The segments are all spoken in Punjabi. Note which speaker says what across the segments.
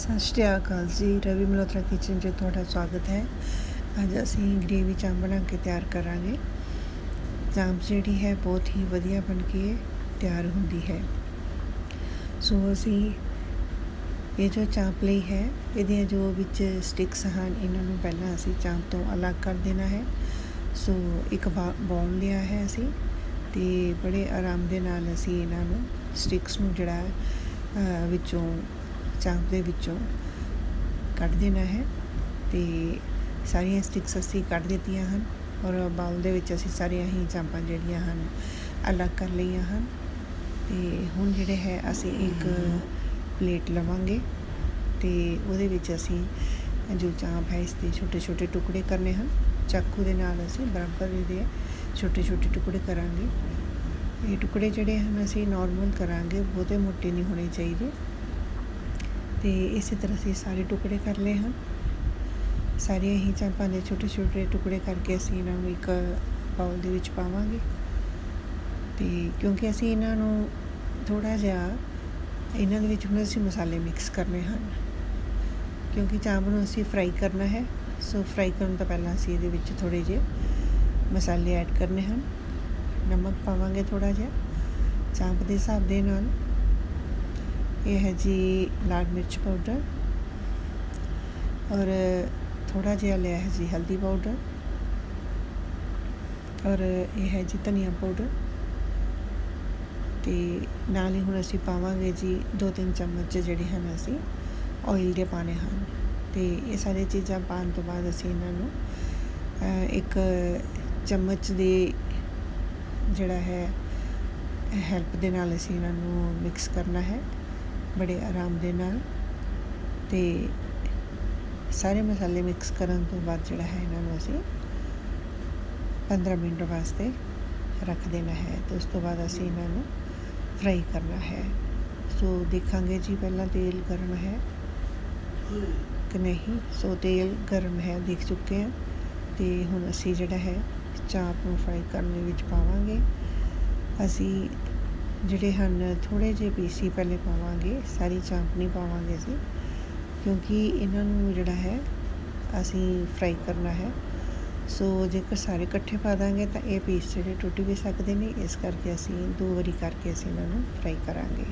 Speaker 1: ਸਤਿ ਸ਼੍ਰੀ ਅਕਾਲ ਜੀ, ਰਵੀ ਮਲਹੋਤਰਾ ਕਿਚਨ 'ਚ ਤੁਹਾਡਾ ਸਵਾਗਤ ਹੈ। ਅੱਜ ਅਸੀਂ ਗ੍ਰੇਵੀ ਚਾਂਪ ਬਣਾ ਕੇ ਤਿਆਰ ਕਰਾਂਗੇ। ਚਾਂਪ ਜਿਹੜੀ ਹੈ ਬਹੁਤ ਹੀ ਵਧੀਆ ਬਣ ਕੇ ਤਿਆਰ ਹੁੰਦੀ ਹੈ। ਸੋ ਅਸੀਂ ਇਹ ਜੋ ਚਾਂਪ ਲਈ ਹੈ, ਇਹਦੀਆਂ ਜੋ ਵਿੱਚ ਸਟਿਕਸ ਹਨ, ਇਹਨਾਂ ਨੂੰ ਪਹਿਲਾਂ ਅਸੀਂ ਚਾਂਪ ਤੋਂ ਅਲੱਗ ਕਰ ਦੇਣਾ ਹੈ। ਸੋ ਇੱਕ ਬਾਉਲ ਲਿਆ ਹੈ ਅਸੀਂ ਤੇ ਬੜੇ ਆਰਾਮ ਦੇ ਨਾਲ ਅਸੀਂ ਇਹਨਾਂ ਨੂੰ ਸਟਿਕਸ ਨੂੰ ਜਿਹੜਾ ਵਿੱਚੋਂ ਚਾਂਪ ਦੇ ਵਿੱਚੋਂ ਕੱਢ ਦੇਣਾ ਹੈ ਤੇ ਸਾਰੀਆਂ ਸਟਿਕਸ ਅਸੀਂ ਕੱਢ ਦਿੱਤੀਆਂ ਹਨ ਔਰ ਬਾਉਲ ਦੇ ਵਿੱਚ ਅਸੀਂ ਸਾਰੀਆਂ ਹੀ ਚਾਂਪਾਂ ਜਿਹੜੀਆਂ ਹਨ ਅਲੱਗ ਕਰ ਲਈਆਂ ਹਨ ਤੇ ਹੁਣ ਜਿਹੜੇ ਹੈ ਅਸੀਂ ਇੱਕ ਪਲੇਟ ਲਵਾਂਗੇ ਤੇ ਉਹਦੇ ਵਿੱਚ ਅਸੀਂ ਜੋ ਚਾਂਪ ਹੈ ਇਸ ਦੇ ਛੋਟੇ ਛੋਟੇ ਟੁਕੜੇ ਕਰਨੇ ਹਨ। ਚਾਕੂ ਦੇ ਨਾਲ ਅਸੀਂ ਬਰਾਬਰ ਇਹਦੇ ਛੋਟੇ ਛੋਟੇ ਟੁਕੜੇ ਕਰਾਂਗੇ। ਇਹ ਟੁਕੜੇ ਜਿਹੜੇ ਹਨ ਅਸੀਂ ਨਾਰਮਲ ਕਰਾਂਗੇ, ਬਹੁਤੇ ਮੋਟੇ ਨਹੀਂ ਹੋਣੇ ਚਾਹੀਦੇ। ਤੇ ਇਸੇ ਤਰ੍ਹਾਂ ਅਸੀਂ ਸਾਰੇ ਟੁਕੜੇ ਕਰ ਲਏ ਹਨ। ਸਾਰੀਆਂ ਹੀ ਚਾਂਪਾਂ ਦੇ ਛੋਟੇ ਛੋਟੇ ਟੁਕੜੇ ਕਰਕੇ ਅਸੀਂ ਇਹਨਾਂ ਨੂੰ ਇੱਕ ਬਾਉਲ ਦੇ ਵਿੱਚ ਪਾਵਾਂਗੇ। ਤੇ ਕਿਉਂਕਿ ਅਸੀਂ ਇਹਨਾਂ ਨੂੰ ਥੋੜਾ ਜਿਹਾ ਇਹਨਾਂ ਦੇ ਵਿੱਚ ਹੁਣ ਅਸੀਂ ਮਸਾਲੇ ਮਿਕਸ ਕਰਨੇ ਹਨ। ਕਿਉਂਕਿ ਚਾਂਪ ਨੂੰ ਅਸੀਂ ਫਰਾਈ ਕਰਨਾ ਹੈ ਸੋ ਫਰਾਈ ਕਰਨ ਤੋਂ ਪਹਿਲਾਂ ਅਸੀਂ ਇਹਦੇ ਵਿੱਚ ਥੋੜੇ ਜਿਹੇ ਮਸਾਲੇ ਐਡ ਕਰਨੇ ਹਨ। ਨਮਕ ਪਾਵਾਂਗੇ ਥੋੜਾ ਜਿਹਾ ਚਾਂਪ ਦੇ ਹਿਸਾਬ ਦੇ ਨਾਲ। ਇਹ ਹੈ ਜੀ ਲਾਲ ਮਿਰਚ ਪਾਊਡਰ ਔਰ ਥੋੜਾ ਜਿਹਾ ਲਿਆ ਹੈ ਜੀ ਹਲਦੀ ਪਾਊਡਰ ਔਰ ਇਹ ਹੈ ਜੀ ਧਨੀਆ ਪਾਊਡਰ ਤੇ ਨਾਲ ਹੀ ਹੁਣ ਅਸੀਂ ਪਾਵਾਂਗੇ ਜੀ ਦੋ ਤਿੰਨ ਚਮਚ ਜਿਹੜੇ ਹਨ ਅਸੀਂ ਆਇਲ ਦੇ ਪਾਣੇ ਹਨ ਤੇ ਇਹ ਸਾਰੀਆਂ ਚੀਜ਼ਾਂ ਪਾਉਣ ਤੋਂ ਬਾਅਦ ਅਸੀਂ ਇਹਨਾਂ ਨੂੰ ਇੱਕ ਚਮਚ ਦੇ ਜਿਹੜਾ ਹੈ ਹੈਲਪ ਦੇ ਨਾਲ ਅਸੀਂ ਇਹਨਾਂ ਨੂੰ ਮਿਕਸ ਕਰਨਾ ਹੈ। ਬੜੇ ਆਰਾਮ ਦੇ ਨਾਲ ਤੇ ਸਾਰੇ ਮਸਾਲੇ ਮਿਕਸ ਕਰਨ ਤੋਂ ਬਾਅਦ ਜਿਹੜਾ ਹੈ ਇਹਨਾਂ ਨੂੰ ਅਸੀਂ 15 ਮਿੰਟ ਵਾਸਤੇ ਰੱਖ ਦੇਣਾ ਹੈ ਤੇ ਉਸ ਤੋਂ ਬਾਅਦ ਅਸੀਂ ਇਹਨਾਂ ਨੂੰ ਫਰਾਈ ਕਰਨਾ ਹੈ। ਸੋ ਦੇਖਾਂਗੇ ਜੀ ਪਹਿਲਾਂ ਤੇਲ ਗਰਮ ਹੈ ਕਿ ਨਹੀਂ। ਸੋ ਤੇਲ ਗਰਮ ਹੈ, ਦੇਖ ਚੁੱਕੇ ਹਾਂ। ਤੇ ਹੁਣ ਅਸੀਂ ਜਿਹੜਾ ਹੈ ਚਾਪ ਨੂੰ ਫਰਾਈ ਕਰਨ ਦੇ ਵਿੱਚ ਪਾਵਾਂਗੇ। ਅਸੀਂ ਜਿਹੜੇ ਹਨ ਥੋੜੇ ਜਿਹੇ ਪੀਸ ਹੀ ਪਹਿਲੇ ਪਾਵਾਂਗੇ, ਸਾਰੀ ਚਾਂਪ ਨਹੀਂ ਪਾਵਾਂਗੇ ਅਸੀਂ, ਕਿਉਂਕਿ ਇਹਨਾਂ ਨੂੰ ਜਿਹੜਾ ਹੈ, ਅਸੀਂ ਫਰਾਈ ਕਰਨਾ ਹੈ। ਸੋ ਜੇਕਰ ਸਾਰੇ ਇਕੱਠੇ ਪਾ ਦਾਂਗੇ ਤਾਂ ਇਹ ਪੀਸ ਜਿਹੜੇ ਟੁੱਟ ਵੀ ਸਕਦੇ ਨੇ, ਇਸ ਕਰਕੇ ਅਸੀਂ ਦੋ ਵਾਰੀ ਕਰਕੇ ਅਸੀਂ ਇਹਨਾਂ ਨੂੰ ਫਰਾਈ ਕਰਾਂਗੇ।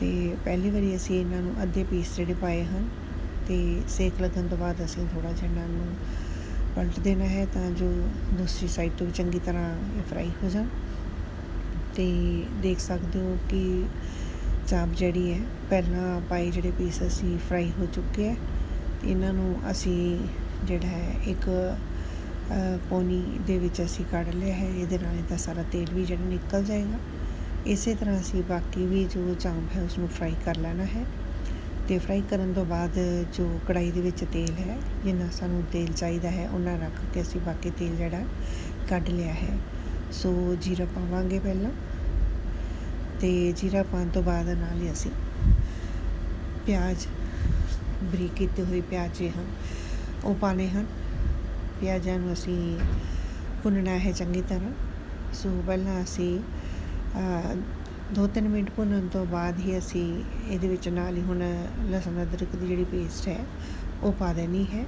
Speaker 1: ਤੇ ਪਹਿਲੀ ਵਾਰੀ ਅਸੀਂ ਇਹਨਾਂ ਨੂੰ ਅੱਧੇ ਪੀਸ ਜਿਹੜੇ ਪਾਏ ਹਨ, ਤੇ ਸੇਕ ਲੱਗਣ ਤੋਂ ਬਾਅਦ ਅਸੀਂ ਥੋੜਾ ਜਿਹਾ ਇਹਨਾਂ ਨੂੰ ਪਲਟ ਦੇਣਾ ਹੈ ਤਾਂ ਜੋ ਦੂਸਰੀ ਸਾਈਡ ਤੋਂ ਵੀ ਚੰਗੀ ਤਰ੍ਹਾਂ ਇਹ ਫਰਾਈ ਹੋ ਜਾਣ। ਤੇ ਦੇਖ ਸਕਦੇ ਹੋ ਕਿ ਚਾਪ ਜਿਹੜੀ ਹੈ ਪਹਿਲਾਂ ਪਾਏ ਜਿਹੜੇ ਪੀਸ ਅਸੀਂ ਫਰਾਈ ਹੋ ਚੁੱਕੇ ਹੈ। ਇਹਨਾਂ ਨੂੰ ਅਸੀਂ ਜਿਹੜਾ ਹੈ ਇੱਕ ਅ, ਪੌਣੀ ਦੇ ਵਿੱਚ ਅਸੀਂ ਕੱਢ ਲਿਆ ਹੈ। ਇਹਦੇ ਨਾਲ ਇਹਦਾ ਸਾਰਾ ਤੇਲ ਵੀ ਜਿਹੜਾ ਨਿਕਲ ਜਾਏਗਾ। ਇਸੇ ਤਰ੍ਹਾਂ ਅਸੀਂ ਬਾਕੀ ਵੀ ਜੋ ਚਾਂਪ ਹੈ ਉਸ ਨੂੰ ਫਰਾਈ ਕਰ ਲੈਣਾ ਹੈ। ਤੇ ਫਰਾਈ ਕਰਨ ਤੋਂ ਬਾਅਦ ਜੋ ਕੜਾਈ ਦੇ ਵਿੱਚ ਤੇਲ ਹੈ ਜਿੰਨਾ ਸਾਨੂੰ ਤੇਲ ਚਾਹੀਦਾ ਹੈ ਉਹਨਾਂ ਰੱਖ ਕੇ ਅਸੀਂ ਬਾਕੀ ਤੇਲ ਜਿਹੜਾ ਕੱਢ ਲਿਆ ਹੈ। ਸੋ ਜੀਰਾ ਪਾਵਾਂਗੇ ਪਹਿਲਾਂ। ਅਤੇ ਜੀਰਾ ਪਾਉਣ ਤੋਂ ਬਾਅਦ ਨਾਲ ਹੀ ਅਸੀਂ ਪਿਆਜ਼ ਬਰੀਕ ਕੀਤੇ ਹੋਏ ਪਿਆਜ਼ ਜੇ ਹਨ ਉਹ ਪਾਣੇ ਹਨ। ਪਿਆਜ਼ਾਂ ਨੂੰ ਅਸੀਂ ਭੁੰਨਣਾ ਹੈ ਚੰਗੀ ਤਰ੍ਹਾਂ। ਸੋ ਪਹਿਲਾਂ ਅਸੀਂ ਅ, ਦੋ ਤਿੰਨ ਮਿੰਟ ਭੁੰਨਣ ਤੋਂ ਬਾਅਦ ਹੀ ਅਸੀਂ ਇਹਦੇ ਵਿੱਚ ਨਾਲ ਹੀ ਹੁਣ ਲਸਣ ਅਦਰਕ ਦੀ ਜਿਹੜੀ ਪੇਸਟ ਹੈ ਉਹ ਪਾ ਦੇਣੀ ਹੈ।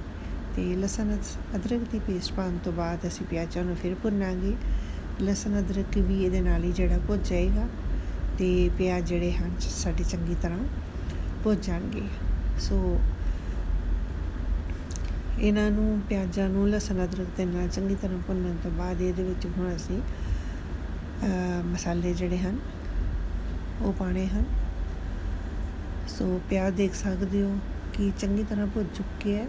Speaker 1: ਤੇ ਲਸਣ ਅਦਰਕ ਦੀ ਪੇਸਟ ਪਾਉਣ ਤੋਂ ਬਾਅਦ ਅਸੀਂ ਪਿਆਜ਼ਾਂ ਨੂੰ ਫਿਰ ਭੁੰਨਾਂਗੇ। ਲਸਣ ਅਦਰਕ ਵੀ ਇਹਦੇ ਨਾਲ ਹੀ ਜਿਹੜਾ ਭੁੱਜ ਜਾਏਗਾ। ਅਤੇ ਪਿਆਜ਼ ਜਿਹੜੇ ਹਨ, ਸਾਡੇ ਚੰਗੀ ਤਰ੍ਹਾਂ ਭੁੱਜ ਜਾਣਗੇ। ਸੋ ਇਹਨਾਂ ਨੂੰ, ਪਿਆਜ਼ਾਂ ਨੂੰ ਲਸਣ ਅਦਰਕ ਦੇ ਨਾਲ ਚੰਗੀ ਤਰ੍ਹਾਂ ਭੁੰਨਣ ਤੋਂ ਬਾਅਦ ਇਹਦੇ ਵਿੱਚ ਹੁਣ ਅਸੀਂ ਮਸਾਲੇ ਜਿਹੜੇ ਹਨ, ਉਹ ਪਾਣੇ ਹਨ। ਸੋ ਪਿਆਜ਼ ਦੇਖ ਸਕਦੇ ਹੋ ਕਿ ਚੰਗੀ ਤਰ੍ਹਾਂ ਭੁੱਜ ਚੁੱਕੇ ਹੈ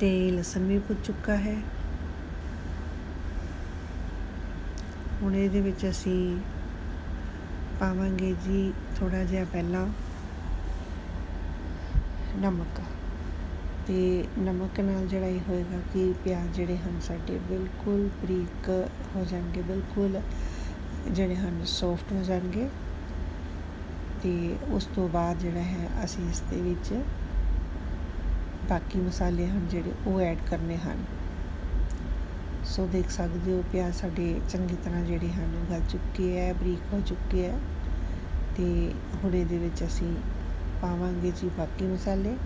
Speaker 1: ਤੇ ਲਸਣ ਵੀ ਭੁੱਜ ਚੁੱਕਾ ਹੈ। ਹੁਣ ਇਹਦੇ ਵਿੱਚ ਅਸੀਂ ਪਾਵਾਂਗੇ ਜੀ ਥੋੜਾ ਜਿਹਾ ਪਹਿਲਾਂ। ਨਮਕ। ਤੇ ਨਮਕ ਨਾਲ ਜਿਹੜਾ ਇਹ ਹੋਏਗਾ ਕਿ ਪਿਆਜ਼ ਜਿਹੜੇ ਹਨ ਸਾਡੇ ਬਿਲਕੁਲ ਬਰੀਕ ਹੋ ਜਾਣਗੇ, ਬਿਲਕੁਲ ਜਿਹੜੇ ਹਨ ਸੌਫਟ ਹੋ ਜਾਣਗੇ। ਤੇ ਉਸ ਤੋਂ ਬਾਅਦ ਜਿਹੜਾ ਹੈ ਅਸੀਂ ਇਸ ਦੇ ਵਿੱਚ ਬਾਕੀ ਮਸਾਲੇ ਹਨ ਜਿਹੜੇ ਉਹ ਐਡ ਕਰਨੇ ਹਨ। ਸੋ ਦੇਖ ਸਕਦੇ ਹੋ ਪਿਆਜ਼ ਸਾਡੇ ਚੰਗੀ ਤਰ੍ਹਾਂ ਜਿਹੜੇ ਹਨ ਗਲ ਚੁੱਕੇ ਹੈ, ਬਰੀਕ ਹੋ ਚੁੱਕੇ ਹੈ। ਤੇ ਹੁਣ ਇਹਦੇ ਵਿੱਚ ਅਸੀਂ ਪਾਵਾਂਗੇ ਜੀ ਬਾਕੀ ਮਸਾਲੇ।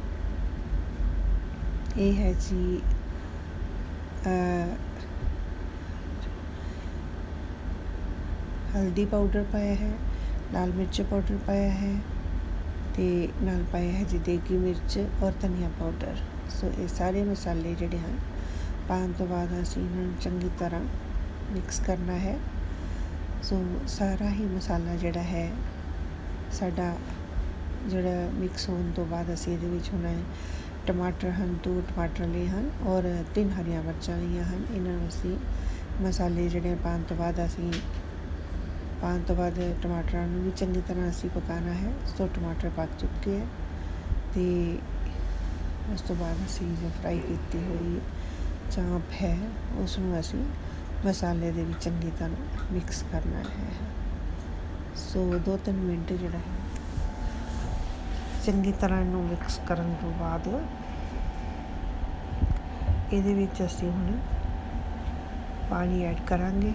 Speaker 1: ਇਹ ਹੈ ਜੀ ਹਲਦੀ ਪਾਊਡਰ ਪਾਇਆ ਹੈ, ਲਾਲ ਮਿਰਚ ਪਾਊਡਰ ਪਾਇਆ ਹੈ ਤੇ ਨਾਲ ਪਾਇਆ ਹੈ ਜੀ ਦੇਗੀ ਮਿਰਚ ਔਰ ਧਨੀਆ ਪਾਊਡਰ। ਸੋ ਇਹ ਸਾਰੇ ਮਸਾਲੇ ਜਿਹੜੇ ਹਨ ਪਾਉਣ ਤੋਂ ਬਾਅਦ ਅਸੀਂ ਇਹਨਾਂ ਨੂੰ ਚੰਗੀ ਤਰ੍ਹਾਂ ਮਿਕਸ ਕਰਨਾ ਹੈ। ਸੋ ਸਾਰਾ ਹੀ ਮਸਾਲਾ ਜਿਹੜਾ ਹੈ, ਸਾਡਾ ਜਿਹੜਾ ਮਿਕਸ ਹੋਣ ਤੋਂ ਬਾਅਦ ਅਸੀਂ ਇਹਦੇ ਵਿੱਚ ਹੁਣ ਟਮਾਟਰ ਹਨ, ਦੋ ਟਮਾਟਰ ਲਏ ਹਨ ਔਰ ਤਿੰਨ ਹਰੀਆਂ ਮਿਰਚਾਂ ਲਈਆਂ ਹਨ। ਇਹਨਾਂ ਨੂੰ ਅਸੀਂ ਮਸਾਲੇ ਜਿਹੜੇ ਪਾਉਣ ਤੋਂ ਬਾਅਦ ਅਸੀਂ ਪਾਉਣ ਤੋਂ ਬਾਅਦ ਟਮਾਟਰਾਂ ਨੂੰ ਵੀ ਚੰਗੀ ਤਰ੍ਹਾਂ ਅਸੀਂ ਪਕਾਉਣਾ ਹੈ। ਸੋ, ਟਮਾਟਰ ਪੱਕ ਚੁੱਕੇ ਹੈ ਤੇ ਉਸ ਤੋਂ ਬਾਅਦ ਅਸੀਂ ਜੋ ਫਰਾਈ ਕੀਤੀ ਹੋਈ ਚਾਂਪ ਹੈ ਉਸ ਨੂੰ ਅਸੀਂ ਮਸਾਲੇ ਦੇ ਵਿੱਚ ਚੰਗੀ ਤਰ੍ਹਾਂ ਮਿਕਸ ਕਰਨਾ ਹੈ। ਸੋ 2-3 ਮਿੰਟ ਜਿਹੜਾ ਹੈ, ਚੰਗੀ ਤਰ੍ਹਾਂ ਇਹਨੂੰ ਮਿਕਸ ਕਰਨ ਤੋਂ ਬਾਅਦ ਇਹਦੇ ਵਿੱਚ ਅਸੀਂ ਹੁਣ ਪਾਣੀ ਐਡ ਕਰਾਂਗੇ,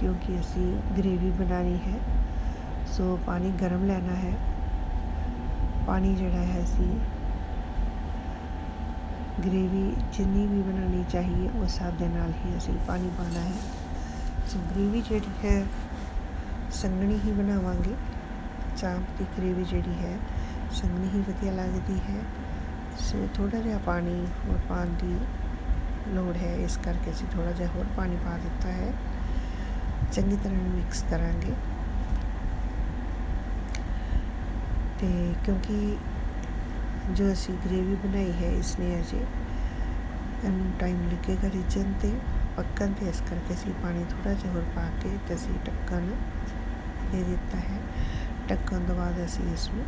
Speaker 1: ਕਿਉਂਕਿ ਅਸੀਂ ਗ੍ਰੇਵੀ ਬਣਾਉਣੀ ਹੈ। ਸੋ ਪਾਣੀ ਗਰਮ ਲੈਣਾ ਹੈ। ਪਾਣੀ ਜਿਹੜਾ ਹੈ ਅਸੀਂ ਗ੍ਰੇਵੀ ਜਿੰਨੀ ਵੀ ਬਣਾਉਣੀ ਚਾਹੀਏ ਉਸ ਹਿਸਾਬ ਦੇ ਨਾਲ ਹੀ ਅਸੀਂ ਪਾਣੀ ਪਾਣਾ ਹੈ। ਸੋ ਗ੍ਰੇਵੀ ਜਿਹੜੀ ਹੈ, ਸੰਘਣੀ ਹੀ ਬਣਾਵਾਂਗੇ। ਚਾਂਪ ਦੀ ਗ੍ਰੇਵੀ ਜਿਹੜੀ ਹੈ, ਸੰਘਣੀ ਹੀ ਵਧੀਆ ਲੱਗਦੀ ਹੈ। ਸੋ ਥੋੜਾ ਜਿਹਾ ਪਾਣੀ ਹੋਰ ਪਾਉਣ ਦੀ ਲੋੜ ਹੈ, ਇਸ ਕਰਕੇ ਅਸੀਂ ਥੋੜਾ ਜਿਹਾ ਹੋਰ ਪਾਣੀ ਪਾ ਦਿੱਤਾ ਹੈ। ਚੰਗੀ ਤਰ੍ਹਾਂ ਮਿਕਸ ਕਰਾਂਗੇ। ਤੇ ਕਿਉਂਕਿ ਜੋ ਅਸੀਂ ਗ੍ਰੇਵੀ ਬਣਾਈ ਹੈ ਇਸ ਨੇ ਅਜੇ ਇਹਨੂੰ ਟਾਈਮ ਲੱਗੇਗਾ ਰਿਜਨ ਤੇ ਪੱਕਣ ਤੇ ਇਸ ਕਰਕੇ ਅਸੀਂ ਪਾਣੀ ਥੋੜਾ ਜਿਹਾ ਹੋਰ ਪਾ ਕੇ ਤੇ ਅਸੀਂ ਢੱਕਣ ਦੇ ਦਿੱਤਾ ਹੈ ਢੱਕਣ ਤੋਂ ਬਾਅਦ ਅਸੀਂ ਇਸ ਨੂੰ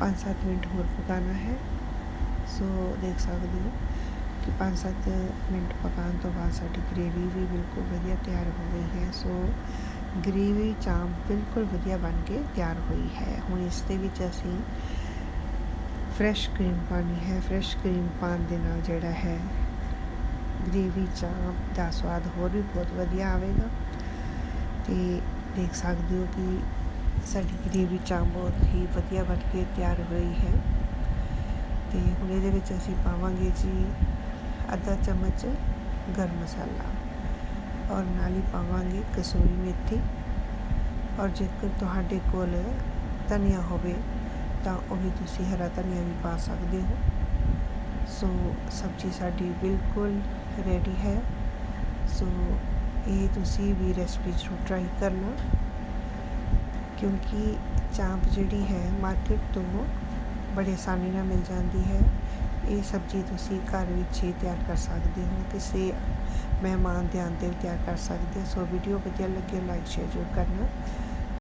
Speaker 1: 5-7 ਮਿੰਟ ਹੋਰ ਪਕਾਉਣਾ ਹੈ ਸੋ ਦੇਖ ਸਕਦੇ ਹੋ ਕਿ 5-7 ਮਿੰਟ ਪਕਾਉਣ ਤੋਂ ਬਾਅਦ ਸਾਡੀ ਗ੍ਰੇਵੀ ਵੀ ਬਿਲਕੁਲ ਵਧੀਆ ਤਿਆਰ ਹੋ ਗਈ ਹੈ ਸੋ ਗ੍ਰੇਵੀ ਚਾਂਪ ਬਿਲਕੁਲ ਵਧੀਆ ਬਣ ਕੇ ਤਿਆਰ ਹੋਈ ਹੈ ਹੁਣ ਇਸ ਦੇ ਵਿੱਚ ਅਸੀਂ ਫਰੈਸ਼ ਕਰੀਮ ਪਾਣੀ ਹੈ ਫਰੈਸ਼ ਕਰੀਮ ਪਾਉਣ ਦੇ ਨਾਲ ਜਿਹੜਾ ਹੈ ਗ੍ਰੇਵੀ ਚਾਂਪ ਦਾ ਸਵਾਦ ਹੋਰ ਵੀ ਬਹੁਤ ਵਧੀਆ ਆਵੇਗਾ। ਤੇ ਦੇਖ ਸਕਦੇ ਹੋ ਕਿ ਸਾਡੀ ਗ੍ਰੇਵੀ ਚਾਂਪ ਬਹੁਤ ਹੀ ਵਧੀਆ ਬਣ ਕੇ ਤਿਆਰ ਹੋਈ ਹੈ। ਤੇ ਹੁਣ ਇਹਦੇ ਵਿੱਚ ਅਸੀਂ ਪਾਵਾਂਗੇ ਜੀ ਅੱਧਾ ਚਮਚ ਗਰਮ ਮਸਾਲਾ ਔਰ ਨਾਲ ਹੀ ਪਾਵਾਂਗੇ ਕਸੂਰੀ ਮੇਥੀ। ਔਰ ਜੇਕਰ ਤੁਹਾਡੇ ਕੋਲ ਧਨੀਆ ਹੋਵੇ ਤਾਂ ਉਹ ਵੀ ਤੁਸੀਂ ਹਰਾ ਧਨੀਆ ਵੀ ਪਾ ਸਕਦੇ ਹੋ। ਸੋ ਸਬਜ਼ੀ ਸਾਡੀ ਬਿਲਕੁਲ ਰੈਡੀ ਹੈ। ਸੋ ਇਹ ਤੁਸੀਂ ਵੀ ਰੈਸਪੀ ਜ਼ਰੂਰ ਟਰਾਈ ਕਰਨਾ। ਕਿਉਂਕਿ ਚਾਂਪ ਜਿਹੜੀ ਹੈ ਮਾਰਕੀਟ ਤੋਂ ਬੜੇ ਆਸਾਨੀ ਨਾਲ ਮਿਲ ਜਾਂਦੀ ਹੈ। ਇਹ ਸਬਜ਼ੀ ਤੁਸੀਂ ਘਰ ਵਿੱਚ ਹੀ ਤਿਆਰ ਕਰ ਸਕਦੇ ਹੋ। ਕਿਸੇ ਮਹਿਮਾਨ ਦੇ ਆਉਣ 'ਤੇ ਵੀ ਤਿਆਰ ਕਰ ਸਕਦੇ ਹੋ। ਸੋ ਵੀਡੀਓ ਵਧੀਆ ਲੱਗੇ ਲਾਈਕ ਸ਼ੇਅਰ ਜ਼ਰੂਰ ਕਰਨਾ।